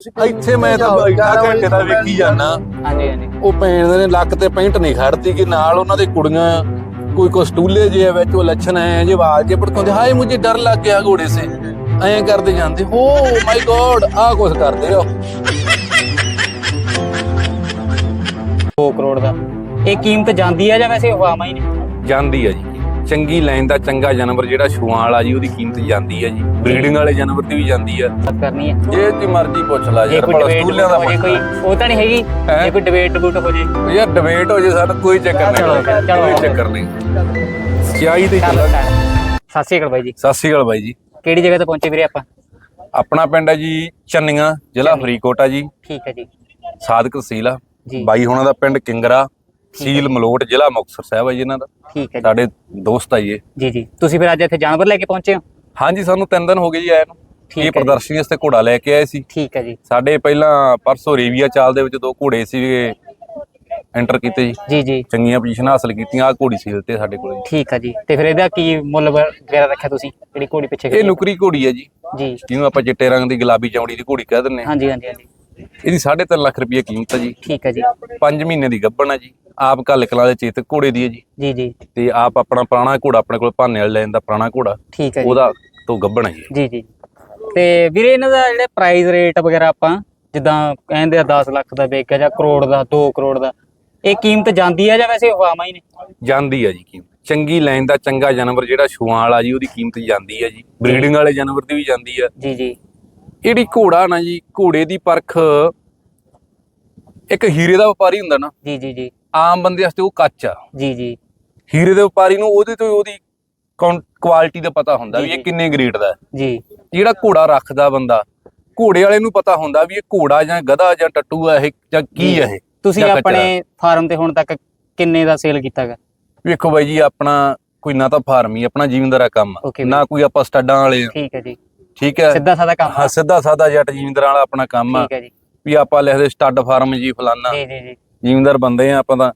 ਇੱਥੇ ਮੈਂ ਤਾਂ ਬੈਠਾ ਘੰਟੇ ਦਾ ਵੇਖੀ ਜਾਣਾ ਹਾਂਜੀ ਹਾਂਜੀ। ਉਹ ਭੈਣ ਦੇ ਨੇ ਲੱਕ ਤੇ ਪੈਂਟ ਨਹੀਂ ਖੜਦੀ ਕਿ ਨਾਲ ਉਹਨਾਂ ਦੇ ਕੁੜੀਆਂ ਕੋਈ ਕੋ ਸਟੂਲੇ ਜੇ ਵਿੱਚ ਉਹ ਲੱਛਣ ਐ ਜੇ ਆਵਾਜ਼ ਜੇ ਭੜਕਾਉਂਦੇ ਹਾਏ ਮੁਝੇ ਡਰ ਲੱਗ ਗਿਆ ਘੋੜੇ ਸੇ। ਐਂ ਕਰਦੇ ਜਾਂਦੇ ਓ ਮਾਈ ਗੋਡ ਆਹ ਕੁਛ ਕਰਦੇ ਹੋ 2 ਕਰੋੜ ਦਾ। ਇਹ ਕੀਮਤ ਜਾਂਦੀ ਹੈ ਜਾਂ ਵੈਸੇ ਹਵਾਵਾਂ ਹੀ ਨੇ ਜਾਂਦੀ ਆ ਜੀ। ਚੰਗੀ ਲਾਈਨ ਦਾ ਚੰਗਾ ਜਾਨਵਰ ਜਿਹੜਾ ਛੂਆਂ ਵਾਲਾ ਜੀ ਉਹਦੀ ਕੀਮਤ ਜਾਂਦੀ ਆ ਜੀ। ਬਰੀਡਿੰਗ ਵਾਲੇ ਜਾਨਵਰ ਦੀ ਵੀ ਜਾਂਦੀ ਆ। ਬਾਤ ਕਰਨੀ ਹੈ ਜੇ ਦੀ ਮਰਜ਼ੀ ਪੁੱਛ ਲਾ ਜੇ ਯਾਰ ਕੋਈ ਭਲਾ ਡਿਬੇਟ ਦਾ ਹੋ ਜੇ ਕੋਈ ਉਹ ਤਾਂ ਨਹੀਂ ਹੈਗੀ। ਹੈਂ? ਜੇ ਕੋਈ ਡਿਬੇਟ ਡਬੂਟ ਹੋ ਜੇ ਯਾਰ ਡਿਬੇਟ ਹੋ ਜੇ ਸਾਨੂੰ ਕੋਈ ਚੱਕਰ ਚਲੋ, ਨਹੀਂ। ਚਲੋ। ਕੋਈ ਚੱਕਰ ਨਹੀਂ। ਚਾਹੀ ਤੇ ਚੱਲ ਚੱਲ। ਸਤਿ ਸ਼੍ਰੀ ਅਕਾਲ ਬਾਈ ਜੀ। ਸਤਿ ਸ਼੍ਰੀ ਅਕਾਲ ਬਾਈ ਜੀ। ਕਿਹੜੀ ਜਗ੍ਹਾ ਤੇ ਪਹੁੰਚੇ ਵੀਰੇ ਆਪਾਂ? ਆਪਣਾ ਪਿੰਡ ਹੈ ਜੀ ਚੰਨੀਆਂ ਜ਼ਿਲ੍ਹਾ ਫਰੀਦਕੋਟ ਆ ਜੀ। ਠੀਕ ਹੈ ਜੀ। ਸਾਦਕ ਤਹਿਸੀਲ ਆ। ਜੀ। ਬਾਈ ਹੁਣਾਂ ਦਾ ਪਿੰਡ ਕਿੰਗਰਾ। ਸੀਲ ਮਲੋਟ ਜ਼ਿਲ੍ਹਾ ਮੁਕਤਸਰ ਸਾਹਿਬ ਆ ਜੀ ਇਹਨਾਂ ਦਾ। ਠੀਕ ਹੈ ਜੀ। ਸਾਡੇ ਦੋਸਤ ਆ ਜੀ ਇਹ। ਜੀ ਜੀ। ਤੁਸੀਂ ਫਿਰ ਅੱਜ ਇੱਥੇ ਜਾਨਵਰ ਲੈ ਕੇ ਪਹੁੰਚੇ ਹੋ? ਹਾਂਜੀ ਸਾਨੂੰ ਤਿੰਨ ਦਿਨ ਹੋ ਗਏ ਜੀ ਆਏ ਨੂੰ। ਠੀਕ ਹੈ ਇਹ ਜੀ। ਪ੍ਰਦਰਸ਼ਨੀ ਵਾਸਤੇ ਘੋੜਾ ਲੈ ਕੇ ਆਏ ਸੀ। ਠੀਕ ਹੈ ਜੀ। ਸਾਡੇ ਪਹਿਲਾਂ ਪਰਸੋਂ ਰੇਵੀਆ ਚਾਲ ਦੇ ਵਿੱਚ ਦੋ ਘੋੜੇ ਸੀਗੇ ਐਂਟਰ ਕੀਤੇ ਜੀ। ਜੀ ਜੀ। ਚੰਗੀਆਂ ਪੋਜੀਸ਼ਨਾਂ ਹਾਸਲ ਕੀਤੀਆਂ ਆ ਘੋੜੀ ਸੀਲ ਤੇ ਸਾਡੇ ਕੋਲ ਜੀ। ਠੀਕ ਹੈ ਜੀ। ਤੇ ਫਿਰ ਇਹਦਾ ਕੀ ਮੁੱਲ ਵ- ਵਗੈਰਾ ਰੱਖਿਆ ਤੁਸੀਂ? ਜਿਹੜੀ ਘੋੜੀ ਪਿੱਛੇ ਇਹ ਖੜੀ ਹੈ? ਨੁਕਰੀ ਘੋੜੀ ਹੈ ਜੀ। ਜੀ। ਜਿਹਨੂੰ ਆਪਾਂ ਚਿੱਟੇ ਰੰਗ ਦੀ ਗੁਲਾਬੀ ਚੌੜੀ ਦੀ ਘੋੜੀ ਕਹਿ ਦਿੰਦੇ ਹਾਂ। ਹਾਂਜੀ ਹਾਂਜੀ ਹਾਂਜੀ। ਇਹਦੀ 3.5 ਲੱਖ ਰੁਪਏ ਕੀਮਤ ਹੈ ਜੀ। ਠੀਕ ਹੈ ਜੀ। 5 ਮਹੀਨੇ ਦੀ ਗੱਭਣ ਹੈ ਜੀ। ਆਪ ਕੱਲ ਕਲਾਂ ਦੇ ਚੇਤਕ ਘੋੜੇ ਦੀ ਹੈ ਜੀ। ਜੀ ਜੀ। ਤੇ ਆਪ ਆਪਣਾ ਪੁਰਾਣਾ ਘੋੜਾ ਆਪਣੇ ਕੋਲ ਭਾਨੇ ਵਾਲੇ ਲੈਣ ਦਾ ਪੁਰਾਣਾ ਘੋੜਾ ਠੀਕ ਹੈ ਜੀ। ਉਹਦਾ ਤੋਂ ਗੱਭਣ ਹੈ ਜੀ। ਜੀ ਜੀ। ਤੇ ਵੀਰੇ ਇਹਨਾਂ ਦਾ ਜਿਹੜੇ ਪ੍ਰਾਈਸ ਰੇਟ ਵਗੈਰਾ ਆਪਾਂ ਜਿੱਦਾਂ ਕਹਿੰਦੇ ਆ 10 ਲੱਖ ਦਾ ਵੇਚ ਜਾਂ ਕਰੋੜ ਦਾ 2 ਕਰੋੜ ਦਾ ਇਹ ਕੀਮਤ ਜਾਂਦੀ ਹੈ ਜਾਂ ਵੈਸੇ ਹਵਾਵਾਂ ਹੀ ਨੇ? ਜਾਂਦੀ ਹੈ ਜੀ ਕੀਮਤ। ਚੰਗੀ ਲਾਈਨ ਦਾ ਚੰਗਾ ਜਾਨਵਰ ਜਿਹੜਾ ਛੂਆਂ ਵਾਲਾ ਜੀ ਉਹਦੀ ਕੀਮਤ ਜਾਂਦੀ ਹੈ ਜੀ। ਬਰੀਡਿੰਗ ਵਾਲੇ ਜਾਨਵਰ ਦੀ ਵੀ ਜਾਂਦੀ ਹੈ ਜੀ ਜੀ। ਜਿਹੜੀ ਘੋੜਾ ਨਾ ਜੀ ਘੋੜੇ ਦੀ ਪਰਖ ਇੱਕ ਹੀਰੇ ਦਾ ਵਪਾਰੀ ਹੁੰਦਾ ਨਾ। ਜੀ ਜੀ ਜੀ। ਆਮ ਬੰਦੇ ਵਾਸਤੇ ਉਹ ਕੱਚ ਆ। ਜੀ ਜੀ। ਹੀਰੇ ਦੇ ਵਪਾਰੀ ਨੂੰ ਉਹਦੇ ਤੋਂ ਉਹਦੀ ਕੁਆਲਿਟੀ ਦਾ ਪਤਾ ਹੁੰਦਾ ਵੀ ਇਹ ਕਿੰਨੇ ਗ੍ਰੇਡ ਦਾ ਜੀ। ਜਿਹੜਾ ਘੋੜਾ ਰੱਖਦਾ ਬੰਦਾ ਘੋੜੇ ਵਾਲੇ ਨੂੰ ਪਤਾ ਹੁੰਦਾ ਵੀ ਇਹ ਘੋੜਾ ਜਾਂ ਗਧਾ ਜਾਂ ਟੱਟੂ ਆ ਇਹ ਜਾਂ ਕੀ। ਆ ਇਹ ਤੁਸੀਂ। ਆਪਣੇ ਫਾਰਮ ਤੇ ਹੁਣ ਤੱਕ ਕਿੰਨੇ ਦਾ ਸੇਲ ਕੀਤਾਗਾ ਵੇਖੋ ਬਾਈ ਜੀ ਆਪਣਾ ਕੋਈ ਨਾ ਤਾਂ ਫਾਰਮ ਹੀ ਆਪਣਾ ਜ਼ਿਮੀਂਦਾਰਾ ਕੰਮ ਨਾ ਕੋਈ ਆਪਾਂ ਸਟੱਡਾਂ ਵਾਲੇ ਆ। ਠੀਕ ਹੈ ਜੀ। ਠੀਕ ਹੈ? ਸਿੱਧਾ ਸਾਦਾ ਕੰਮ। ਹਾਂ ਸਿੱਧਾ ਸਾਦਾ ਜੱਟ ਜ਼ਿਮੀਂਦਾਰਾਂ ਵਾਲਾ ਆਪਣਾ ਕੰਮ ਆ। ਠੀਕ ਹੈ ਜੀ। ਵੀ ਆਪਾਂ ਲਿਖਦੇ ਸਟੱਡ ਫਾਰਮ ਜੀ ਫਲਾਨਾ। ਜੀ ਜੀ ਜੀ। ਜ਼ਿਮੀਂਦਾਰ ਬੰਦੇ ਆ ਆਪਾਂ ਤਾਂ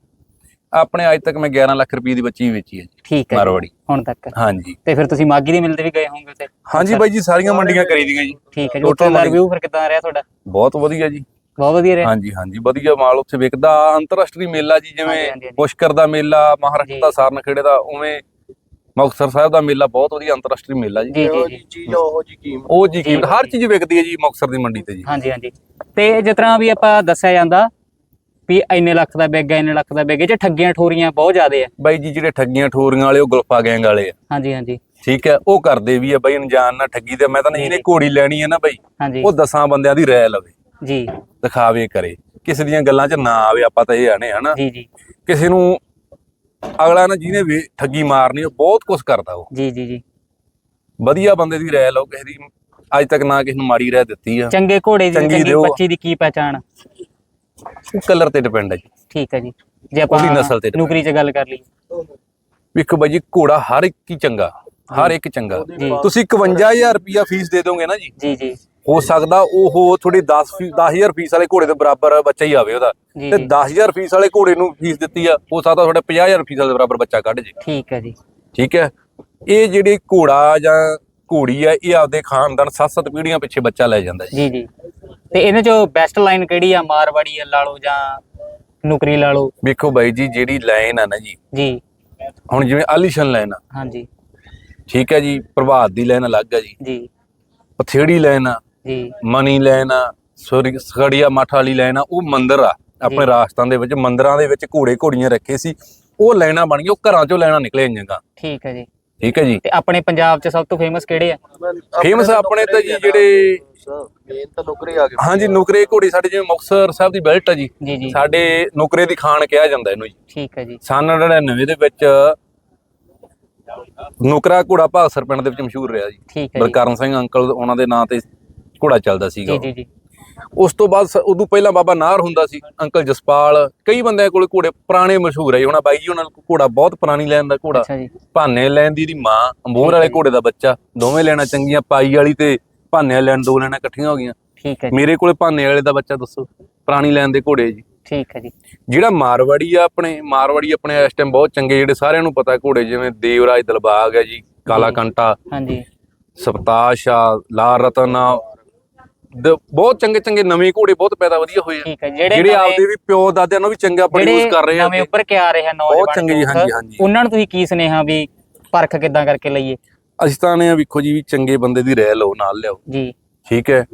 ਆਪਣੇ ਅੱਜ ਤੱਕ ਮੈਂ 11 ਲੱਖ ਰੁਪਏ ਦੀ ਬੱਚੀ ਵੇਚੀ ਹੈ ਜੀ ਠੀਕ ਹੈ ਮਾਰਵਾੜੀ। ਹੁਣ ਤੱਕ। ਹਾਂਜੀ। ਤੇ ਫਿਰ ਤੁਸੀਂ ਮਾਗੀ ਦੇ ਮਿਲਦੇ ਵੀ ਗਏ ਹੋਵੋਗੇ ਤੇ ਹਾਂਜੀ ਬਾਈ ਜੀ ਸਾਰੀਆਂ ਮੰਡੀਆਂ ਕਰੀ ਦੀਆਂ ਜੀ। ਠੀਕ ਹੈ ਜੀ ਮੰਡੀ- ਰਿਵਿਊ ਫਿਰ ਕਿਦਾਂ ਰਿਹਾ ਤੁਹਾਡਾ? ਬਹੁਤ ਵਧੀਆ ਜੀ। ਬਹੁਤ ਵਧੀਆ ਰਿਹਾ? ਹਾਂਜੀ ਹਾਂਜੀ ਵਧੀਆ ਮਾਲ ਉੱਥੇ ਵਿਕਦਾ ਅੰਤਰਰਾਸ਼ਟਰੀ ਮੇਲਾ ਜੀ ਜਿਵੇਂ। ਪੁਸ਼ਕਰ ਦਾ ਮੇਲਾ ਮਹਾਰਾਸ਼ਟਰ। ਦਾ ਸਾਰਨਖੇੜੇ ਦਾ ਉਵੇਂ ਮੁਕਤਸਰ ਸਾਹਿਬ ਦਾ ਮੇਲਾ ਬਹੁਤ ਵਧੀਆ ਅੰਤਰਰਾਸ਼ਟਰੀ ਮੇਲਾ ਜੀ। ਜੀ ਜੀ ਚੀਜ਼ ਉਹ ਜੀ ਕੀਮਤ। ਉਹ ਜੀ ਕੀਮਤ। ਹਰ ਚੀਜ਼ ਵਿਕਦੀ ਹੈ ਜੀ ਮੁਕਤਸਰ ਦੀ ਮੰਡੀ ਤੇ ਜੀ। ਹਾਂਜੀ ਹਾਂਜੀ। ਤੇ ਜਿਸ ਤਰ੍ਹਾਂ ਵੀ ਆਪਾਂ ਦੱਸਿਆ ਜਾਂਦਾ ਵੀ ਇੰਨੇ ਲੱਖ ਦਾ ਵਿਕ ਗਿਆ ਇੰਨੇ ਲੱਖ ਦਾ ਵਿਕ ਗਿਆ ਜੇ ਠੱਗੀਆਂ ਠੋਰੀਆਂ ਬਹੁਤ ਜ਼ਿਆਦੇ ਆ। ਬਾਈ ਜੀ ਜਿਹੜੇ ਠੱਗੀਆਂ ਠੋਰੀਆਂ ਵਾਲੇ ਉਹ ਗੁਲਫਾ ਗੈਂਗ ਵਾਲੇ ਆ। ਹਾਂਜੀ ਹਾਂਜੀ। ਠੀਕ ਹੈ ਉਹ ਕਰਦੇ ਵੀ ਆ ਬਾਈ ਅਣਜਾਣ ਨਾਲ ਠੱਗੀ ਤੇ ਮੈਂ ਤਾਂ ਨਹੀਂ ਇਹਨੇ। ਘੋੜੀ ਲੈਣੀ ਹੈ ਨਾ ਬਾਈ। ਉਹ ਦਸਾਂ ਬੰਦਿਆਂ ਦੀ ਰਾਇ ਲਵੇ। ਜੀ। ਦਿਖਾਵੇ ਕਰੇ। ਕਿਸੇ ਦੀਆਂ ਗੱਲਾਂ 'ਚ ਨਾ ਆਵੇ ਆਪਾਂ ਤਾਂ ਇਹ ਆਣੇ ਹਨਾ? ਜੀ ਜੀ। ਕਿਸੇ ਨੂੰ ਅਗਲਾ ਨਾ ਜਿਹਨੇ ਵੇ- ਠੱਗੀ ਮਾਰਨੀ ਉਹ ਬਹੁਤ ਕੁਝ ਕਰਦਾ ਉਹ। ਜੀ ਜੀ ਜੀ। ਵਧੀਆ ਬੰਦੇ ਦੀ ਰਾਇ ਲਓ ਕਿਸੇ ਦੀ। ਅੱਜ ਤੱਕ ਨਾ ਕਿਸੇ ਨੂੰ ਮਾੜੀ ਰਾਇ ਦਿੱਤੀ ਆ। ਚੰਗੇ ਘੋੜੇ ਦੀ ਚੰਗੀ ਚੰਗੀ ਦਿਓ। ਬੱਚੀ ਦੀ ਕੀ ਪਹਿਚਾਣ? ਉਹ ਕਲਰ ਤੇ ਡਿਪੈਂਡ ਹੈ ਜੀ। ਠੀਕ ਹੈ ਜੀ। ਜੇ ਆਪਾਂ ਉਹਦੀ ਨਸਲ ਤੇ depend ਨੌਕਰੀ 'ਚ ਗੱਲ ਕਰ ਲਈਏ। ਵੇਖੋ ਬਾਈ ਜੀ ਘੋੜਾ ਹਰ ਇੱਕ ਹੀ ਚੰਗਾ ਹਰ ਇੱਕ ਚੰਗਾ। ਜੀ। ਤੁਸੀਂ 51000 ਰੁਪਿਆ ਫੀਸ ਦੇ ਦੋਗੇ ਨਾ ਜੀ। ਜੀ ਜੀ। ਹੋ ਸਕਦਾ ਉਹ ਥੋੜੀ 10 ਫੀ 10000 ਫੀਸ ਵਾਲੇ ਘੋੜੇ ਦੇ ਬਰਾਬਰ ਬੱਚਾ ਹੀ ਆਵੇ ਉਹਦਾ। ਜੀ ਤੇ ਜੀ। 10000 ਫੀਸ ਵਾਲੇ ਘੋੜੇ ਨੂੰ ਫੀਸ ਦਿੱਤੀ ਆ ਹੋ ਸਕਦਾ ਤੁਹਾਡੇ 50000 ਫੀਸ ਵਾਲੇ ਬਰਾਬਰ ਬੱਚਾ ਕੱਢ ਜੇ। ਠੀਕ ਹੈ ਜੀ। ਠੀਕ ਹੈ? ਇਹ ਜਿਹੜੀ ਘੋੜਾ ਜਾਂ ਘੋੜੀ ਆ ਇਹ ਆਪਦੇ ਖਾਨਦਾਨ ਸੱਤ-ਸੱਤ ਪੀੜ੍ਹੀਆਂ ਪਿੱਛੇ ਬੱਚਾ ਲੈ ਜਾਂਦਾ ਜੀ। ਜੀ ਜੀ। ਤੇ ਇਹਨਾਂ 'ਚੋਂ ਬੈਸਟ ਲਾਈਨ ਕਿਹੜੀ ਆ? ਮਾਰਵਾੜੀ ਆ ਲਾ ਲਓ ਜਾਂ ਨੌਕਰੀ ਲਾ ਲਓ ਵੇਖੋ ਬਾਈ ਜੀ ਜਿਹੜੀ ਲਾਈਨ ਆ ਨਾ ਜੀ ਜੀ। ਹੁਣ ਜਿਵੇਂ ਆਲੀਸ਼ਨ ਲਾਈਨ ਆ। ਹਾਂਜੀ। ਠੀਕ ਹੈ ਜੀ ਪ੍ਰਭਾਤ ਦੀ ਲਾਈਨ ਅਲੱਗ ਆ ਜੀ। ਜੀ। ਪਥੇੜੀ ਲਾਈਨ ਆ ਜੀ। ਮਨੀ ਲਾਈਨ ਆ ਸੋਰੀ ਸਖੜੀਆ ਮੱਠ ਵਾਲੀ ਲਾਈਨ ਆ ਉਹ ਮੰਦਿਰ ਆ। ਆਪਣੇ। ਰਾਜਸਥਾਨ ਦੇ ਵਿੱਚ ਮੰਦਿਰਾਂ ਦੇ ਵਿੱਚ ਘੋੜੇ ਘੋੜੀਆਂ ਰੱਖੇ ਸੀ। ਉਹ ਲਾਈਨਾਂ ਬਣ ਗਈਆਂ ਉਹ ਘਰਾਂ ਚੋਂ ਲਾਈਨਾਂ ਨਿਕਲੇ ਜਾਂਗਾ ਠੀਕ ਹੈ ਜੀ। ਠੀਕ ਹੈ ਜੀ। ਤੇ ਆਪਣੇ ਪੰਜਾਬ 'ਚ ਸਭ ਤੋਂ ਫੇਮਸ ਕਿਹੜੇ ਆ? ਫੇਮਸ ਆਪਣੇ ਤਾਂ ਜੀ ਜਿਹੜੇ ਮੇਨ ਤਾਂ ਨੌਕਰੀ ਆ ਗਈ। ਹਾਂਜੀ ਨੁਕਰੇ ਘੋੜੀ ਸਾਡੇ ਜਿਵੇਂ ਮੁਕਤਸਰ ਸਾਹਿਬ ਦੀ ਬੈਲਟ ਆ ਜੀ। ਜੀ ਜੀ। ਸਾਡੇ ਨੁਕਰੇ ਦੀ ਖਾਨ ਕਿਹਾ ਜਾਂਦਾ ਇਹਨੂੰ ਜੀ। ਠੀਕ ਹੈ ਜੀ। ਸਨ 99 ਦੇ ਵਿੱਚ ਨੁਕਰਾ ਘੋੜਾ ਭਾਗਸਰ ਪਿੰਡ ਦੇ ਵਿੱਚ ਮਸ਼ਹੂਰ ਰਿਹਾ ਜੀ। ਠੀਕ ਹੈ ਜੀ। ਬਲਕਰਨ ਸਿੰਘ ਅੰਕਲ ਉਹਨਾਂ ਦੇ ਨਾਂ ਤੇ ਘੋੜਾ ਚੱਲਦਾ ਸੀਗਾ। ਜੀ। ਜੀ ਜੀ। ਉਸ ਤੋਂ ਬਾਅਦ ਉਦੋਂ ਪਹਿਲਾਂ ਬਾਬਾ ਨਾਰ ਹੁੰਦਾ ਸੀ ਅੰਕਲ ਜਸਪਾਲ। ਕਈ ਬੰਦਿਆਂ ਕੋਲੇ ਘੋੜੇ ਪੁਰਾਣੇ ਮਸ਼ਹੂਰ ਹੈ। ਹੁਣ ਬਾਈ ਜੀ ਉਹਨਾਂ ਕੋਲ ਘੋੜਾ ਬਹੁਤ ਪੁਰਾਣੀ ਲੈਣ ਦਾ ਘੋੜਾ। ਭਾਨੇ ਲੈਣ ਦੀ ਦੀ ਮਾਂ ਅੰਬੋਰ ਵਾਲੇ ਘੋੜੇ ਦਾ ਬੱਚਾ। ਦੋਵੇਂ ਲੈਣਾ ਚੰਗੀਆਂ ਪਾਈ ਵਾਲੀ ਤੇ ਭਾਨੇ ਵਾਲੇ ਲੈਣ ਦੋ ਲੈਣਾ ਇਕੱਠੀਆਂ ਹੋ ਗਈਆਂ। ਠੀਕ ਹੈ ਜੀ। ਮੇਰੇ ਕੋਲੇ ਭਾਨੇ ਵਾਲੇ ਦਾ ਬੱਚਾ ਦੱਸੋ ਪੁਰਾਣੀ ਲੈਣ ਦੇ ਘੋੜੇ ਜੀ। ਠੀਕ ਹੈ ਜੀ। ਜਿਹੜਾ ਮਾਰਵਾੜੀ ਆ ਆਪਣੇ ਮਾਰਵਾੜੀ ਆਪਣੇ ਇਸ ਟਾਈਮ ਬਹੁਤ ਚੰਗੇ ਜਿਹੜੇ ਸਾਰਿਆਂ ਨੂੰ ਪਤਾ ਘੋੜੇ ਜਿਵੇਂ ਦੇਵਰਾਜ ਦਲਬਾਗ ਹੈ ਜੀ ਕਾਲਾ। ਕੰਟਾ ਹਾਂਜੀ। ਸਪਤਾਸ਼ ਆ ਲਾਲ ਰਤਨ ਆ ਬਹੁਤ ਚੰਗੇ ਚੰਗੇ ਨਵੇਂ ਘੋੜੇ ਬਹੁਤ ਪੈਦਾ ਵਧੀਆ ਹੋਏ ਆ। ਜਿਹੜੇ ਆਪਦੇ ਵੀ ਪਿਓ ਦਾਦਿਆਂ ਨੂੰ ਵੀ ਚੰਗਾ ਪ੍ਰੋਡਿਊਸ ਕਰ ਰਹੇ ਆ ਨਵੇਂ ਉੱਪਰ ਕੇ ਆ ਰਹੇ ਹਨ ਨੌਜਵਾਨ ਚੰਗੇ ਜੀ, ਲੋਕ, ਹਾਂਜੀ, ਹਾਂਜੀ। ਉਹਨਾਂ ਨੂੰ ਤੁਸੀਂ ਕੀ ਸੁਨੇਹਾ ਵੀ ਪਰਖ ਕਿੱਦਾਂ ਕਰਕੇ ਲਈਏ? ਅਸੀਂ ਤਾਂ ਨੇ ਵੇਖੋ ਜੀ ਵੀ ਚੰਗੇ ਬੰਦੇ ਦੀ ਰਹਿ ਲਓ ਨਾਲ ਲਿਆਓ। ਜੀ। ਠੀਕ ਹੈ?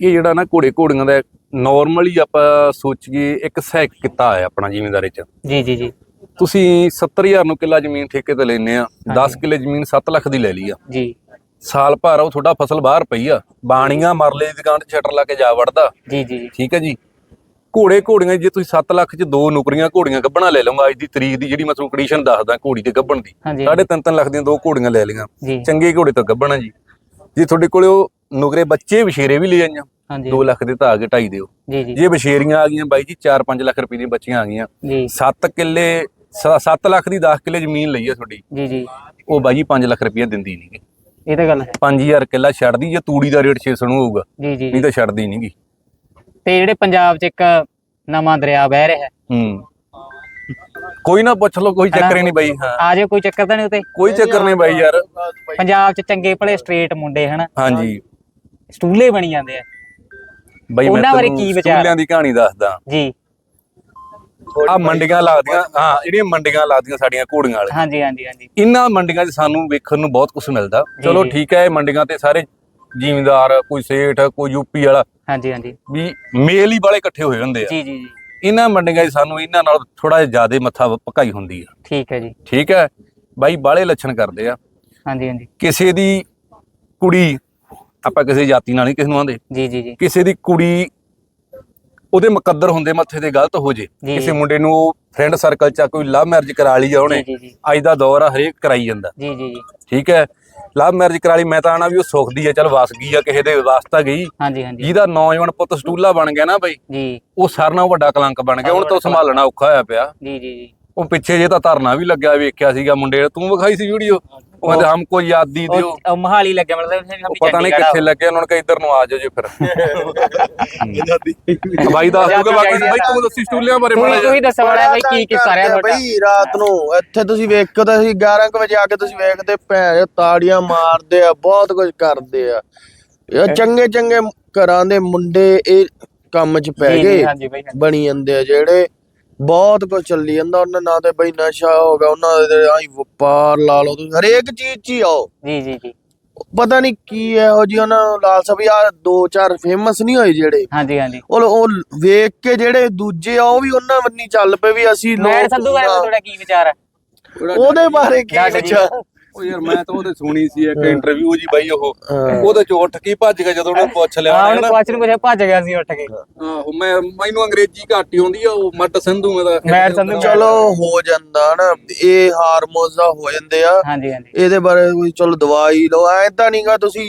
ਇਹ ਜਿਹੜਾ ਨਾ ਘੋੜੇ ਘੋੜੀਆਂ ਦਾ ਨਾਰਮਲੀ ਆਪਾਂ ਸੋਚੀਏ ਇੱਕ ਸਹਾਇਕ ਕਿੱਤਾ ਹੈ ਆਪਣਾ ਜ਼ਿਮੀਂਦਾਰੀ ਚ। ਜੀ ਜੀ ਜੀ। ਤੁਸੀਂ 70000 ਨੂੰ ਕਿੱਲਾ ਜ਼ਮੀਨ ਠੇਕੇ ਤੇ ਲੈਨੇ ਆ 10 ਹਾਂਜੀ। ਕਿੱਲੇ ਜ਼ਮੀਨ 7 ਲੱਖ ਦੀ ਲੈ ਲਈ ਆ। ਜੀ। ਸਾਲ ਭਰ ਉਹ ਤੁਹਾਡਾ ਫਸਲ ਬਾਹਰ ਪਈ ਆ ਬਾਣੀਆਂ ਮਰਲੇ ਦੀ ਦੁਕਾਨ ਤੇ ਸ਼ਟਰ ਲਾ ਕੇ ਜਾ ਵੜਦਾ। ਜੀ ਜੀ। ਠੀਕ ਹੈ ਜੀ? ਘੋੜੇ ਘੋੜੀਆਂ ਜੇ ਤੁਸੀਂ 7 ਲੱਖ ਚ ਦੋ ਨੌਕਰੀਆਂ ਘੋੜੀਆਂ ਗੱਭਣਾ ਲੈ ਲਓਗਾ ਅੱਜ ਦੀ ਤਰੀਕ ਦੀ ਜਿਹੜੀ ਮੈਂ ਤੁਹਾਨੂੰ ਕੰਡੀਸ਼ਨ ਦੱਸਦਾ ਘੋੜੀ ਤੇ ਗੱਭਣ ਦੀ। ਹਾਂਜੀ ਸਾਢੇ ਤਿੰਨ ਤਿੰਨ ਲੱਖ ਦੀਆਂ ਦੋ ਘੋੜੀਆਂ ਲੈ ਲਈਆਂ। ਚੰਗੇ ਘੋੜੇ ਤੋਂ ਗੱਭਣਾ ਜੀ। ਜੇ ਤੁਹਾਡੇ ਕੋਲੇ ਉਹ ਨੁਕਰੇ ਬੱਚੇ ਵਿਸ਼ੇਰੇ ਵੀ ਲੈ ਆਈਆਂ ਹਾਂਜੀ। 2 ਲੱਖ ਦੇ ਤਾਂ ਆ ਕੇ ਢਾਈ ਦਿਓ। ਜੀ ਵਿਸ਼ੇਰੀਆਂ ਆ ਗਈਆਂ ਬਾਈ ਜੀ 4-5 ਲੱਖ ਰੁਪਏ ਦੀਆਂ ਬੱਚੀਆਂ ਆ ਗਈਆਂ। ਜੀ। 7 ਕਿੱਲੇ 7 ਲੱਖ ਦੀ 10 ਕਿੱਲੇ ਜ਼ਮੀਨ ਲਈ ਆ ਤੁਹਾਡੀ। ਜੀ ਜੀ। ਉਹ ਬਾਈ ਜੀ 5 ਲੱਖ ਰੁਪਏ ਦਿੰਦੀ ਨਹੀਂਗੀ ਇਹ ਤਾਂ ਗੱਲ ਹੈ। 5000 ਕਿੱਲਾ ਛੱਡਦੀ ਜੇ ਤੂੜੀ ਦਾ ਰੇਟ 600 ਨੂੰ ਹੋਊਗਾ। ਨਹੀਂ ਤਾਂ ਛੱਡਦੀ ਨਹੀਂਗੀ ਤੇ ਜਿਹੜੇ ਪੰਜਾਬ 'ਚ ਇੱਕ ਨਵਾਂ ਦਰਿਆ ਵਹਿ ਰਿਹਾ ਹੈ। ਹੂੰ। ਕੋਈ ਨਾ ਪੁੱਛ ਲਓ ਕੋਈ ਚੱਕਰ ਹੀ ਨਹੀਂ ਬਾਈ ਹਾਂ। ਆ ਜਾਓ ਕੋਈ ਚੱਕਰ ਤਾਂ ਨਹੀਂ ਉਤੇ? ਕੋਈ ਚੱਕਰ ਨਹੀਂ ਬਾਈ ਯਾਰ। ਪੰਜਾਬ 'ਚ ਚੰਗੇ ਭਲੇ ਸਟ੍ਰੇਟ ਮੁੰਡੇ ਹਨ। ਹਾਂਜੀ। ਸਟੂਲੇ ਬਣੀ ਜਾਂਦੇ ਆ। ਬਾਈ ਮੈਂ ਤੁਹਾਨੂੰ? ਸਕੂਲਿਆਂ ਦੀ ਕਹਾਣੀ ਦੱਸਦਾ। ਜੀ। ਆ ਮੰਡੀਆਂ ਲੱਗਦੀਆਂ ਹਾਂ ਜਿਹੜੀਆਂ ਮੰਡੀਆਂ ਲੱਗਦੀਆਂ ਸਾਡੀਆਂ ਘੋੜੀਆਂ ਵਾਲੇ ਹਾਂਜੀ ਹਾਂਜੀ ਹਾਂਜੀ। ਇਹਨਾਂ ਮੰਡੀਆਂ 'ਚ ਸਾਨੂੰ ਵੇਖਣ ਨੂੰ ਬਹੁਤ ਕੁਝ ਮਿਲਦਾ। ਜੀ, ਚਲੋ ਜੀ। ਠੀਕ ਹੈ ਇਹ ਮੰਡੀਆਂ ਤੇ ਸਾਰੇ ਜ਼ਿਮੀਂਦਾਰ ਕੋਈ ਸੇਠ ਕੋਈ ਯੂਪੀ ਵਾਲਾ ਹਾਂਜੀ ਹਾਂਜੀ। ਵੀ ਮੇਲ ਹੀ ਵਾਲੇ ਇਕੱਠੇ ਹੋਏ ਹੁੰਦੇ ਆ। ਜੀ ਜੀ ਜੀ। ਇਹਨਾਂ ਮੰਡੀਆਂ 'ਚ ਸਾਨੂੰ ਇਹਨਾਂ ਨਾਲ ਥੋੜਾ ਜ਼ਿਆਦਾ ਮੱਥਾ ਪਕਾਈ ਹੁੰਦੀ ਆ। ਠੀਕ ਹੈ ਜੀ। ਠੀਕ ਹੈ? ਬਾਈ ਬਾਲੇ ਲੱਛਣ ਕਰਦੇ ਆ। ਹਾਂਜੀ ਹਾਂਜੀ। ਕਿਸੇ ਦੀ ਕੁੜੀ ਆਪਾਂ ਕਿਸੇ ਜਾਤੀ ਨਾਲ ਨਹੀਂ ਕਿਸੇ ਨੂੰ ਆਂਦੇ। ਜੀ ਜੀ ਜੀ। ਕਿਸੇ ਦੀ ਕੁੜੀ ਉਹਦੇ ਮੁਕੱਦਰ ਹੁੰਦੇ ਮੱਥੇ ਤੇ ਗਲਤ ਹੋ ਜੇ। ਜੀ। ਕਿਸੇ ਮੁੰਡੇ ਨੂੰ ਫਰੈਂਡ ਸਰਕਲ ਚ ਕੋਈ ਲਵ ਮੈਰਿਜ ਕਰਾ ਲਈ ਆ ਉਹਨੇ ਜੀ ਜੀ। ਅੱਜ ਦਾ ਦੌਰ ਆ ਹਰੇਕ ਕਰਾਈ ਜਾਂਦਾ। ਜੀ ਜੀ ਜੀ। ਠੀਕ ਹੈ? ਲਵ ਮੈਰਿਜ ਕਰਾ ਲਈ ਮੈਂ ਤਾਂ ਆਣਾ ਵੀ ਉਹ ਸੁੱਖ ਦੀ ਆ ਚਲ ਵਸ ਗਈ ਆ ਕਿਸੇ ਦੇ ਵਾਸਤਾ ਗਈ। ਹਾਂਜੀ ਹਾਂਜੀ। ਜਿਹਦਾ ਨੌਜਵਾਨ ਪੁੱਤ ਸਟੂਲਾ ਬਣ ਗਿਆ ਨਾ ਬਈ ਜੀ। ਉਹ ਸਾਰਿਆਂ ਨਾਲੋਂ ਵੱਡਾ ਕਲੰਕ ਬਣ ਗਿਆ ਹੁਣ ਤਾਂ ਸੰਭਾਲਣਾ ਔਖਾ ਹੋਇਆ ਪਿਆ। ਜੀ ਜੀ ਜੀ। ਉਹ ਪਿੱਛੇ ਜੇ ਤਾਂ ਧਰਨਾ ਵੀ ਲੱਗਿਆ ਵੇਖਿਆ ਸੀਗਾ ਮੁੰਡੇ ਨੇ। ਤੂੰ ਵਿਖਾਈ ਸੀ ਵੀਡੀਓ? ਉਹ ਕਹਿੰਦੇ ਹਮਕੋ ਯਾਦੀ ਦਿਓ। ਉਹ ਮਹਾਲੀ ਲੱਗਿਆ ਮਤਲਬ ਉਹ ਪਤਾ ਨਹੀਂ ਕਿੱਥੇ ਲੱਗਿਆ ਉਹਨਾਂ ਨੇ ਕਿਹਾ ਇੱਧਰ ਨੂੰ ਆ ਜਾਓ ਜੀ ਫਿਰ। ਬਾਈ ਦੱਸ ਦੂਗਾ ਬਾਕੀ ਬਾਈ ਤੂੰ ਦੱਸੀ ਸਟੂਲਿਆਂ ਬਾਰੇ ਮਾੜਾ ਤੁਸੀਂ ਜਿਹਾ। ਤੁਸੀਂ ਦੱਸੋ ਬੜਾ ਬਈ ਕੀ ਕਿੱਸਾ ਰਿਹਾ ਤੁਹਾਡਾ ਬਈ ਰਾਤ ਨੂੰ ਇੱਥੇ ਤੁਸੀਂ ਵੇਖੋ ਤਾਂ ਅਸੀਂ 11 ਕੁ ਵਜੇ ਆ ਕੇ ਤੁਸੀਂ ਵੇਖਦੇ ਭੈਣ ਤਾੜੀਆਂ ਮਾਰਦੇ ਆ ਬਹੁਤ ਕੁਝ ਕਰਦੇ ਆ। ਇਹ ਚੰਗੇ ਚੰਗੇ ਘਰਾਂ ਦੇ ਮੁੰਡੇ ਇਹ ਕੰਮ 'ਚ ਪੈ ਜੀ, ਜੀ, ਗਏ ਹਾਂਜੀ ਬਈ ਹਾਂਜੀ। ਬਣੀ ਜਾਂਦੇ ਆ ਜਿਹੜੇ ਬਹੁਤ ਕੁਝ ਚੱਲੀ ਜਾਂਦਾ ਉਹਨਾਂ ਨਾਲ ਤੇ ਬਈ ਨਸ਼ਾ ਹੋ ਗਿਆ ਉਹਨਾਂ ਦੇ ਆਈ ਵਪਾਰ ਲਾ ਲਓ ਤੁਸੀਂ ਹਰੇਕ ਚੀਜ਼ 'ਚ ਹੀ ਆਓ। ਜੀ ਜੀ ਜੀ। ਪਤਾ ਨਹੀਂ ਕੀ ਇਹੋ ਜੀ ਉਹਨਾਂ ਨੂੰ ਲਾਲਸਾ ਵੀ ਆ ਦੋ ਚਾਰ ਫੇਮਸ ਨਹੀਂ ਹੋਏ ਜਿਹੜੇ। ਹਾਂਜੀ ਹਾਂਜੀ। ਉਹ ਉਹ ਵੇਖ ਕੇ ਜਿਹੜੇ ਦੂਜੇ ਆ ਉਹ ਵੀ ਉਹਨਾਂ ਵੰਨੀ ਚੱਲ ਪਏ ਵੀ ਅਸੀਂ ਮੈਂ ਲੋਕ ਸੰਧੂ ਬਾਰੇ ਤੁਹਾਡਾ ਕੀ ਵਿਚਾਰ ਹੈ? ਉਹਦੇ ਬਾਰੇ ਕੀ। ਵਿਚਾਰ? ਉਹ ਯਾਰ ਮੈਂ ਤਾਂ ਉਹਦੇ ਸੁਣੀ ਸੀ ਇੱਕ ਇੰਟਰਵਿਊ ਜੀ ਬਾਈ ਉਹ। ਉਹਦੇ ਚ ਉੱਠ ਕੇ ਭੱਜ ਗਿਆ ਜਦੋਂ ਉਹਨੇ ਪੁੱਛ ਲਿਆ ਹਾਂ ਉਹਨੇ ਕੁਐਸਚਨ ਪੁੱਛਿਆ ਭੱਜ ਗਿਆ ਸੀ ਉੱਠ ਕੇ। ਆਹੋ ਮੈਂ ਮੈਨੂੰ ਅੰਗਰੇਜ਼ੀ ਘੱਟ ਹੀ ਆਉਂਦੀ ਆ ਉਹ ਮੱਟ ਸਿੰਧੂ ਮੈਂ ਤਾਂ ਮੈਟ ਸੰਧੂ ਚਲੋ ਹੋ ਜਾਂਦਾ ਨਾ ਇਹ ਹਾਰਮੋਨਸ ਦਾ ਹੋ ਜਾਂਦੇ ਆ। ਹਾਂਜੀ ਹਾਂਜੀ। ਇਹਦੇ ਬਾਰੇ ਕੋਈ ਚਲੋ ਦਵਾਈ ਲਓ ਐ ਤਾਂ ਨਹੀਂਗਾ ਤੁਸੀਂ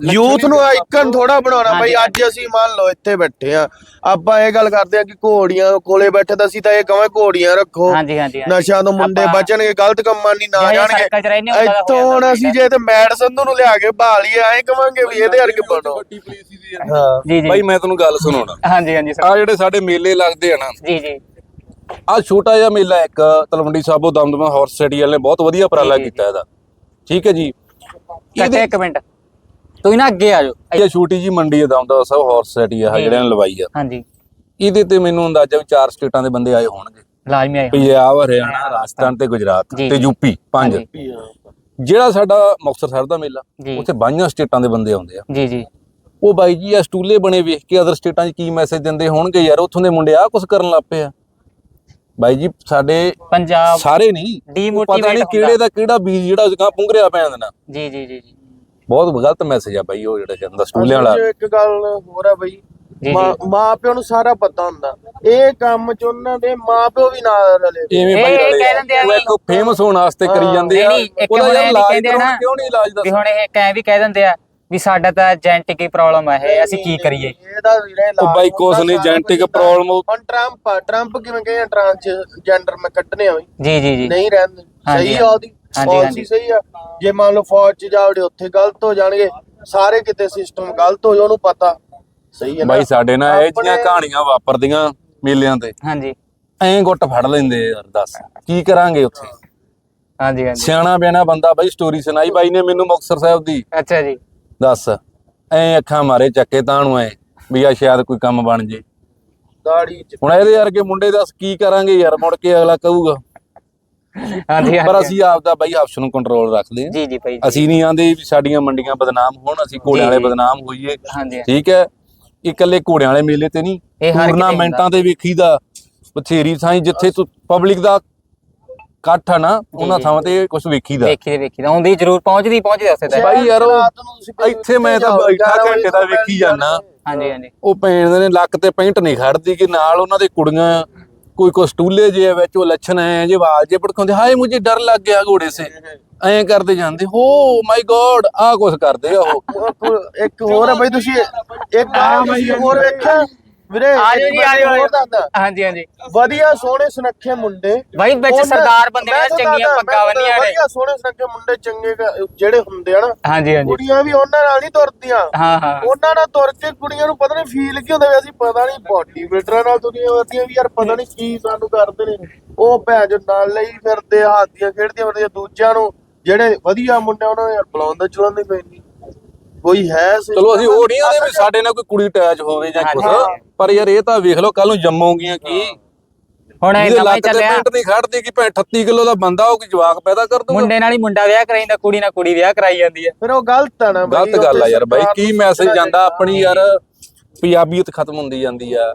ਯੂਥ ਨੂੰ ਆਈਕਨ ਥੋੜਾ ਬਣਾਉਣਾ ਬਈ ਅੱਜ ਅਸੀਂ ਮੰਨ ਲਓ ਇੱਥੇ ਬੈਠੇ ਆ। ਆਪਾਂ ਇਹ ਗੱਲ ਕਰਦੇ ਆ ਕਿ ਘੋੜੀਆਂ ਕੋਲੇ ਬੈਠੇ ਤਾਂ ਅਸੀਂ ਤਾਂ ਇਹ ਕਹਾਂ ਘੋੜੀਆਂ ਰੱਖੋ। ਹਾਂਜੀ ਹਾਂਜੀ ਹਾਂਜੀ। ਨਸ਼ਿਆਂ ਤੋਂ ਮੁੰਡੇ ਬਚਣਗੇ ਗਲਤ ਕੰਮਾਂ ਨਹੀਂ ਨਾ ਜਿਹੜੇ ਜਾਣਗੇ। ਇੱਥੋਂ ਹੁਣ ਅਸੀਂ ਜੇ ਤੇ ਮੈਡ ਸੰਧੂ ਨੂੰ ਲਿਆ ਕੇ ਭਾਲੀਏ ਐਂ ਕਵਾਂਗੇ ਵੀ ਇਹਦੇ ਵਰਗੇ ਬਣੋ। ਵੱਡੀ ਪੁਲਿਸ ਦੀ ਹਾਂ। ਜੀ ਜੀ। ਬਾਈ ਮੈਂ ਤੈਨੂੰ ਗੱਲ ਸੁਣਾਉਣਾ। ਹਾਂਜੀ ਹਾਂਜੀ ਆ ਜਿਹੜੇ ਸਾਡੇ ਮੇਲੇ ਲੱਗਦੇ ਆ ਨਾ। ਜੀ ਜੀ। ਆ ਛੋਟਾ ਜਿਹਾ ਮੇਲਾ ਇੱਕ ਤਲਵੰਡੀ ਸਾਬੋ ਦਮਦਮਾ ਹਾਰਸ ਸਿਟੀ ਵਾਲੇ ਨੇ ਬਹੁਤ ਵਧੀਆ ਉਪਰਾਲਾ ਕੀਤਾ ਇਹਦਾ। ਠੀਕ ਹੈ ਜੀ? ਕੱਟੇ ਇੱਕ ਮਿੰਟ। ਤੁਸੀਂ ਨਾ ਅੱਗੇ ਆ ਜਾਓ। ਇਹ ਛੋਟੀ ਜੀ ਮੰਡੀ ਆ ਦਮਦਮਾ ਸਾਹਿਬ ਹਾਰਸ ਸਿਟੀ ਆ। ਜਿਹੜਿਆਂ ਨੇ ਲਵਾਈ ਆ। ਹਾਂਜੀ। ਇਹਦੇ ਤੇ ਮੈਨੂੰ ਅੰਦਾਜ਼ਾ ਵੀ ਚਾਰ ਸਟੇਟਾਂ ਦੇ ਬੰਦੇ ਆਏ ਹੋਣਗੇ। ਲਾਜ਼ਮੀ ਆਏ ਪੰਜਾਬ ਹਰਿਆਣਾ ਰਾਜਸਥਾਨ ਤੇ ਗੁਜਰਾਤ ਤੇ। ਯੂਪੀ ਪੰਜ। ਜਿਹੜਾ ਸਾਡਾ ਮੁਕਤਸਰ ਸਾਹਿਬ ਦਾ ਮੇਲਾ ਉੱਥੇ ਬਾਈਆਂ ਸਟੇਟਾਂ ਦੇ ਬੰਦੇ ਆਉਂਦੇ ਆ। ਜੀ ਜੀ। ਉਹ ਬਾਈ ਜੀ ਆ ਸਟੂਲੇ ਬਣੇ ਵੇਖ ਕੇ ਅਦਰ ਸਟੇਟਾਂ 'ਚ ਕੀ ਮੈਸੇਜ ਦਿੰਦੇ ਹੋਣਗੇ ਯਾਰ ਉੱਥੋਂ ਦੇ ਮੁੰਡੇ ਆ ਕੁਝ ਕਰਨ ਲੱਗ ਪਏ ਆ। ਬਾਈ ਜੀ ਸਾਡੇ ਪੰਜਾਬ ਸਾਰੇ ਨਹੀਂ ਪਤਾ ਨਹੀਂ ਕਿਹੜੇ ਦਾ ਕਿਹੜਾ ਬੀਜ ਜਿਹੜਾ ਜਗਾ ਪੁੰਗਰਿਆ ਪਿਆ ਦੇਣਾ ਜੀ ਜੀ ਜੀ। ਬਹੁਤ ਗਲਤ ਮੈਸੇਜ ਆ ਬਾਈ ਉਹ ਜਿਹੜਾ ਜਾਂਦਾ ਸਟੂਲਿਆਂ ਵਾਲਾ। ਇੱਕ ਗੱਲ ਹੋਰ ਆ ਬਈ। ਜੀ। ਮਾਂ ਪਿਓ ਨੂੰ ਸਾਰਾ ਪਤਾ ਹੁੰਦਾ। ਇਹ ਕੰਮ ਚ ਉਹਨਾਂ ਦੇ ਮਾਂ ਪਿਓ ਵੀ ਨਾਲ ਰਲੇ ਐਵੇਂ ਬਾਈ ਇਹ- ਇਹ ਰਲੇ ਕਹਿ ਦਿੰਦੇ ਆ ਉਹ ਵੀ- ਇੱਕ ਫੇਮਸ ਹੋਣ ਵਾਸਤੇ ਕਰੀ ਜਾਂਦੇ ਆ। ਉਹਦਾ ਵੀ ਇਲਾਜ ਕਹਿੰਦੇ ਕਰਾਉਣਾ ਕਿਉਂ ਨਹੀਂ ਇਲਾਜ ਵੀ ਦੱਸ ਹੁਣ ਇਹ ਕਹਿ ਵੀ ਕਹਿ ਦਿੰਦੇ ਆ ਵੀ ਸਾਡਾ ਤਾਂ ਜੈਨੇਟਿਕ ਹੀ ਪ੍ਰੋਬਲਮ ਹੈ ਇਹ ਅਸੀਂ ਕੀ ਕਰੀਏ? ਇਹਦਾ ਵੀਰੇ ਉਹ ਬਾਈ ਕੁਛ ਨਹੀਂ ਜੈਨੇਟਿਕ ਪ੍ਰੋਬਲਮ ਹੁਣ ਟਰੰਪ ਟਰੰਪ ਕਿਵੇਂ ਕਹੇ ਟ੍ਰਾਂਸਜੈਂਡਰ ਮੈਂ ਕੱਢਨੇ ਆ ਬਈ। ਜੀ ਜੀ ਜੀ। ਨਹੀਂ ਰਹਿੰਦੇ। ਸਹੀ ਆ ਉਹਦੀ। ਹਾਂਜੀ, ਪਾਲਿਸੀ ਹਾਂਜੀ। ਸਹੀ ਆ। ਜੇ ਮੰਨ ਲਓ ਫੌਜ ਚ ਜਾਵੜੇ ਉੱਥੇ ਗਲਤ ਹੋ ਜਾਣਗੇ ਸਾਰੇ ਕਿਤੇ ਸਿਸਟਮ ਗਲਤ ਹੋ ਜਾ ਉਹਨੂੰ ਪਤਾ। ਸਹੀ ਹੈ ਨਾ? ਬਾਈ ਸਾਡੇ ਨਾਲ ਇਹ ਜੀਆਂ ਆਪਣੇ- ਕਹਾਣੀਆਂ ਵਾਪਰਦੀਆਂ ਮੇਲਿਆਂ ਤੇ। ਹਾਂਜੀ। ਐਂ ਗੁੱਟ ਫੜ ਲੈਂਦੇ ਯਾਰ ਦੱਸ। ਕੀ ਕਰਾਂਗੇ ਉੱਥੇ? ਹਾਂਜੀ ਹਾਂਜੀ। ਸਿਆਣਾ ਬਿਆਣਾ ਬੰਦਾ ਬਾਈ ਸਟੋਰੀ ਸੁਣਾਈ ਬਾਈ ਨੇ ਮੈਨੂੰ ਮੁਕਤਸਰ ਸਾਹਿਬ ਦੀ। ਅੱਛਾ ਜੀ। ਦੱਸ। ਐ ਅੱਖਾਂ ਮਾਰੇ ਚੱਕੇ ਤਾਂ ਨੂੰ ਐ ਵੀ ਆ ਸ਼ਾਇਦ ਕੋਈ ਕੰਮ ਬਣ ਜੇ। ਦਾੜੀ ਚ ਹੁਣ ਇਹਦੇ ਵਰਗੇ ਮੁੰਡੇ ਦਾ ਕੀ ਕਰਾਂਗੇ ਯਾਰ ਮੁੜ ਕੇ ਅਗਲਾ ਕਹੂਗਾ। ਹਾਂਜੀ ਪਰ ਅਸੀਂ ਆਪਦਾ ਬਾਈ ਆਪਸ਼ਨ ਨੂੰ ਕੰਟਰੋਲ ਰੱਖਦੇ ਹਾਂ। ਜੀ ਜੀ ਭਾਈ। ਅਸੀਂ ਨਹੀਂ ਆਂਦੇ ਵੀ ਸਾਡੀਆਂ ਮੰਡੀਆਂ ਬਦਨਾਮ ਹੋਣ ਅਸੀਂ ਘੋੜਿਆਂ ਵਾਲੇ। ਬਦਨਾਮ ਹੋਈਏ। ਹਾਂਜੀ। ਠੀਕ ਹੈ? ਇਕੱਲੇ ਘੋੜਿਆਂ ਵਾਲੇ ਮੇਲੇ ਤੇ ਨਹੀਂ। ਇਹ ਹਰ ਕਿਤੇ ਟੂਰਨਾਮੈਂਟਾਂ ਤੇ ਵੇਖੀਦਾ ਬਥੇਰੀ ਥਾਈਂ ਜਿੱਥੇ ਪਬਲਿਕ ਦਾ ਇਕੱਠ ਆ ਨਾ ਉਹਨਾਂ। ਥਾਵਾਂ ਤੇ ਕੁਝ ਵੇਖੀਦਾ। ਵੇਖੀ ਦੇ ਵੇਖੀ ਦਾ ਆਉਂਦੀ ਜ਼ਰੂਰ ਪਹੁੰਚਦੀ ਪਹੁੰਚਦੀ ਉਸੇ ਤੇ ਬਾਈ ਯਾਰ ਇੱਥੇ ਮੈਂ ਤਾਂ ਬੈਠਾ ਘੰਟੇ ਦਾ ਵੇਖੀ ਜਾਨਾ। ਹਾਂਜੀ ਹਾਂਜੀ। ਉਹ ਭੈਣ ਦੇ ਨੇ ਲੱਕ ਤੇ ਪੈਂਟ ਨਹੀਂ ਖੜਦੀ ਕਿ ਨਾਲ ਉਹਨਾਂ ਦੇ ਕੁੜੀਆਂ ਕੋਈ ਕੋ ਸਟੂਲੇ ਜੇ ਵਿੱਚ ਉਹ ਲੱਛਣ ਐ ਜੇ ਆਵਾਜ਼ ਜੇ ਭੜਕਾਉਂਦੇ ਹਾਏ ਮੁਝੇ ਡਰ ਲੱਗ ਗਿਆ ਘੋੜੇ ਸੇ। ਐਂ ਕਰਦੇ ਜਾਂਦੇ ਹੋ ਮਾਈ ਗੋਡ ਆ ਕੁਛ ਕਰਦੇ ਆ ਉਹ। ਇੱਕ ਹੋਰ ਹੈ ਬਈ ਤੁਸੀਂ ਇੱਕ ਆ ਹੋਰ ਵੇਖਿਆ? ਵੀਰੇ ਆ ਜਾਓ ਇੱਕ ਜੀ, ਮੈਂ ਆ ਜਾਓ, ਹੋਰ ਆ ਜਾਓ। ਦੱਸਦਾ। ਹਾਂਜੀ ਹਾਂਜੀ। ਵਧੀਆ ਸੋਹਣੇ ਸੁਨੱਖੇ ਮੁੰਡੇ। ਬਾਈ ਵਿੱਚ ਸਰਦਾਰ ਬੰਦੇ ਨੇ ਚੰਗੀਆਂ ਪੱਗਾਂ ਬੰਨੀਆਂ ਨੇ। ਵਧੀਆ ਸੋਹਣੇ ਸੁਨੱਖੇ ਮੁੰਡੇ ਚੰਗੇ ਜਿਹੜੇ ਹੁੰਦੇ ਆ ਨਾ ਹਾਂਜੀ ਹਾਂਜੀ। ਕੁੜੀਆਂ ਵੀ ਉਹਨਾਂ ਨਾਲ ਨਹੀਂ ਤੁਰਦੀਆਂ। ਹਾਂ ਹਾਂ। ਉਹਨਾਂ ਨਾਲ ਤੁਰ ਕੇ ਕੁੜੀਆਂ ਨੂੰ ਪਤਾ ਨਹੀਂ ਫੀਲ ਕੀ ਹੁੰਦਾ ਵੀ ਅਸੀਂ ਪਤਾ ਨਹੀਂ ਬਾਡੀ ਬਿਲਡਰਾਂ ਨਾਲ ਦੁਨੀਆ ਵਰਦੀਆਂ ਵੀ ਯਾਰ ਪਤਾ ਨਹੀਂ ਕੀ ਸਾਨੂੰ ਕਰਦੇ ਨੇ। ਉਹ ਭੈਣ ਜੋ ਨਾਲ ਲਈ ਫਿਰਦੇ ਆ, ਹਾਥੀਆਂ ਖੇਡਦੀਆਂ ਫਿਰਦੀਆਂ ਦੂਜਿਆਂ ਨੂੰ ਜਿਹੜੇ ਵਧੀਆ ਮੁੰਡੇ ਉਹਨਾਂ ਨੂੰ ਯਾਰ ਬੁਲਾਉਂਦੇ ਚੁਲਾਉਂਦੇ ਕੋਈ ਨਹੀਂ। ਕੋਈ ਹੈ? ਚਲੋ ਅਸੀਂ ਉਹ ਨਹੀਂ ਆਦੇ ਵੀ ਸਾਡੇ ਨਾਲ ਕੋਈ ਕੁੜੀ ਅਟੈਚ ਹੋਵੇ ਜਾਂ ਹਾਂਜੀ। ਪਰ ਯਾਰ ਇਹ ਤਾਂ ਵੇਖ ਲਓ ਕੱਲ ਨੂੰ ਜੰਮੋਗੀਆਂ ਕੀ। ਹੁਣ ਇਹ ਨਵਾਂ ਚੱਲਿਆ। ਪੈਂਟ ਨਹੀਂ ਖੜਦੀ ਕਿ ਭੈਣ 38 ਕਿਲੋ ਦਾ ਬੰਦਾ ਉਹ ਕੋਈ ਜਵਾਕ ਪੈਦਾ ਕਰ ਦੂਗਾ? ਮੁੰਡੇ ਨਾਲ ਹੀ ਮੁੰਡਾ ਵਿਆਹ ਕਰਾਈਂਦਾ ਕੁੜੀ ਨਾਲ ਕੁੜੀ ਵਿਆਹ ਕਰਾਈ ਜਾਂਦੀ ਹੈ। ਫਿਰ ਉਹ ਗਲਤ ਆ ਨਾ ਬਈ, ਗਲਤ ਗੱਲ ਆ ਯਾਰ ਬਾਈ ਕੀ ਮੈਸੇਜ ਜਾਂਦਾ ਆਪਣੀ ਯਾਰ? ਪੰਜਾਬੀਅਤ ਖਤਮ ਹੁੰਦੀ ਜਾਂਦੀ ਆ।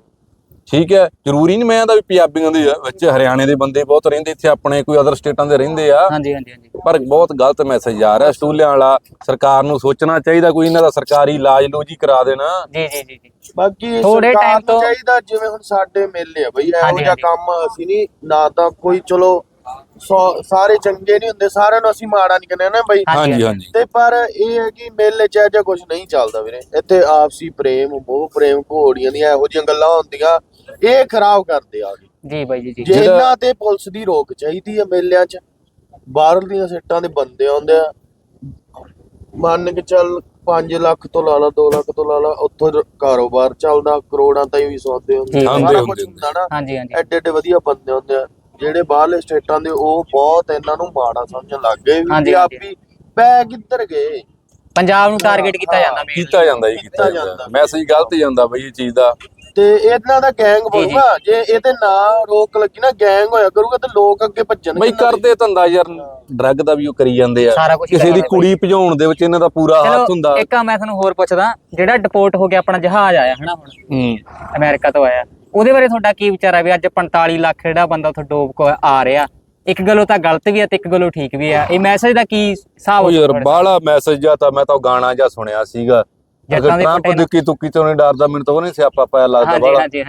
ਠੀਕ ਹੈ ਜ਼ਰੂਰੀ ਨਹੀਂ ਮੈਂ ਦਾ ਵੀ ਪੰਜਾਬੀਆਂ ਦੇ ਵਿੱਚ ਹਰਿਆਣੇ ਦੇ ਬੰਦੇ ਬਹੁਤ ਰਹਿੰਦੇ ਇੱਥੇ ਆਪਣੇ ਕੋਈ ਅਦਰ ਸਟੇਟਾਂ ਦੇ ਰਹਿੰਦੇ ਆ। ਹਾਂਜੀ ਹਾਂਜੀ ਹਾਂਜੀ। ਪਰ ਬਹੁਤ ਗਲਤ ਮੈਸੇਜ ਆ ਰਿਹਾ ਸਟੂਲਿਆਂ ਵਾਲਾ ਸਰਕਾਰ ਨੂੰ ਸੋਚਣਾ ਚਾਹੀਦਾ ਕੋਈ ਇਹਨਾਂ ਦਾ ਸਰਕਾਰੀ ਇਲਾਜ ਲੋਜੀ ਕਰਾ ਦੇਣਾ। ਜੀ ਜੀ ਜੀ ਜੀ। ਬਾਕੀ ਥੋੜੇ ਨੂੰ ਤੋਂ- ਚਾਹੀਦਾ ਜਿਵੇਂ ਹੁਣ ਸਾਡੇ ਮੇਲੇ ਆ ਬਈ ਇਹੋ ਜਿਹਾ। ਕੰਮ ਅਸੀਂ ਨਹੀਂ ਨਾ ਤਾਂ ਕੋਈ ਚਲੋ ਸੌ- ਸਾਰੇ ਚੰਗੇ ਨਹੀਂ ਹੁੰਦੇ ਸਾਰਿਆਂ ਨੂੰ ਅਸੀਂ ਮਾੜਾ ਨਹੀਂ ਕਹਿੰਦੇ ਨਾ ਬਈ? ਹਾਂਜੀ, ਹਾਂਜੀ ਤੇ ਪਰ ਇਹ ਹੈ ਕਿ ਮੇਲੇ ਚ ਅਜਾ ਕੁਝ ਨਹੀਂ ਚੱਲਦਾ ਵੀਰੇ। ਇੱਥੇ ਆਪਸੀ ਪ੍ਰੇਮ ਮੋਹ ਪ੍ਰੇਮ ਘੋੜੀਆਂ ਦੀਆਂ ਇਹੋ ਜਿਹੀਆਂ ਗੱਲਾਂ ਹੁੰਦੀਆਂ। ਇਹ ਖਰਾਬ ਕਰਦੇ ਆ ਗਏ ਜੀ ਬਾਈ ਜੀ ਜੀ। ਜੇ ਇਹਨਾਂ ਤੇ ਪੁਲਿਸ ਦੀ ਰੋਕ ਚਾਹੀਦੀ ਹੈ ਮੇਲਿਆਂ 'ਚ ਬਾਹਰਲੀਆਂ ਸਿੱਟਾਂ ਦੇ ਬੰਦੇ ਆਉਂਦੇ ਆ। ਮੰਨ ਕੇ ਚੱਲ 5 ਲੱਖ ਤੋਂ ਲਾ ਲਾ 2 ਲੱਖ ਤੋਂ ਲਾ ਲਾ ਉੱਥੋਂ ਕਾਰੋਬਾਰ ਚੱਲਦਾ ਕਰੋੜਾਂ ਤਾਈਂ ਵੀ ਸੌਦੇ ਹੁੰਦੇ ਜੀ, ਆ। ਹੁੰਦੇ, ਸਾਰਾ ਹੁੰਦੇ, ਕੁਝ ਹੁੰਦਾ ਨਾ। ਹਾਂਜੀ ਹਾਂਜੀ। ਐਡੇ ਐਡੇ ਵਧੀਆ ਬੰਦੇ ਹੁੰਦੇ ਆ। ਜਿਹੜੇ ਬਾਹਰਲੇ ਸਟੇਟਾਂ ਦੇ ਉਹ ਬਹੁਤ ਇਹਨਾਂ ਨੂੰ ਮਾੜਾ ਸਮਝਣ ਲੱਗ ਗਏ ਵੀ ਹਾਂਜੀ, ਹਾਂਜੀ। ਪੰਜਾਬੀ ਪੈ ਕਿੱਧਰ ਗਏ? ਪੰਜਾਬ ਨੂੰ ਟਾਰਗੇਟ ਕੀਤਾ ਜਾਂਦਾ ਮੇਨ ਕੀਤਾ ਜਾਂਦਾ ਜੀ ਕੀਤਾ ਕੀਤਾ ਜਾਂਦਾ। ਜਾਂਦਾ। ਮੈਸੇਜ ਗਲਤ ਜਾਂਦਾ ਬਈ ਇਹ ਚੀਜ਼ ਦਾ। ਤੇ ਇਹਨਾਂ ਦਾ ਗੈਂਗ। ਬਣੂਗਾ। ਜੇ ਇਹਦੇ ਨਾ ਰੋਕ ਲੱਗੀ ਨਾ ਗੈਂਗ ਹੋਇਆ ਕਰੂਗਾ ਤੇ ਲੋਕ ਅੱਗੇ ਭੱਜਣਗੇ ਬਈ। ਕਰਦੇ ਧੰਦਾ ਯਾਰ ਡਰੱਗ ਦਾ ਵੀ ਉਹ ਕਰੀ ਜਾਂਦੇ ਆ। ਸਾਰਾ ਕੁਛ ਕਿਸੇ ਦੀ ਕਰਦੇ ਕੁੜੀ ਭਜਾਉਣ ਦੇ ਵਿੱਚ ਇਹਨਾਂ ਦਾ ਪੂਰਾ ਹੱਥ ਚਲੋ ਹੁੰਦਾ। ਇੱਕ ਆ ਮੈਂ ਤੁਹਾਨੂੰ ਹੋਰ ਪੁੱਛਦਾ ਜਿਹੜਾ ਡਿਪੋਰਟ ਹੋ ਗਿਆ ਆਪਣਾ ਜਹਾਜ਼ ਆਇਆ ਹਨਾ ਹੁਣ? ਹੂੰ। ਅਮਰੀਕਾ ਤੋਂ ਆਇਆ। ਉਹਦੇ ਬਾਰੇ ਤੁਹਾਡਾ ਕੀ ਵਿਚਾਰ ਹੈ ਵੀ ਅੱਜ 45 ਲੱਖ ਜਿਹੜਾ ਬੰਦਾ ਉੱਥੇ ਡੋਬ ਕੋ ਆ ਰਿਹਾ? ਇੱਕ ਗੱਲੋਂ ਤਾਂ ਗਲਤ ਵੀ ਹੈ ਤੇ ਇੱਕ ਗੱਲੋਂ ਠੀਕ ਵੀ ਹੈ ਇਹ ਮੈਸੇਜ ਦਾ ਕੀ ਹਿਸਾਬ ਉਹ ਯਾਰ? ਬਾਹਲਾ ਮੈਸੇਜ ਜਾਂ ਤਾਂ ਮੈਂ ਤਾਂ ਉਹ ਗਾਣਾ ਜਾਂ ਸੁਣਿਆ ਸੀਗਾ। ਜੱਟਾਂ ਦੇ ਪੱਟੇ ਦੀ ਕੀ ਤੁੱਕੀ ਤੋਂ ਨਹੀਂ ਡਰਦਾ ਮੈਨੂੰ ਤਾਂ ਉਹ ਨਹੀਂ ਸਿਆਪਾ ਪਾਇਆ ਲੱਗਦਾ ਹਾਂਜੀ ਹਾਂਜੀ।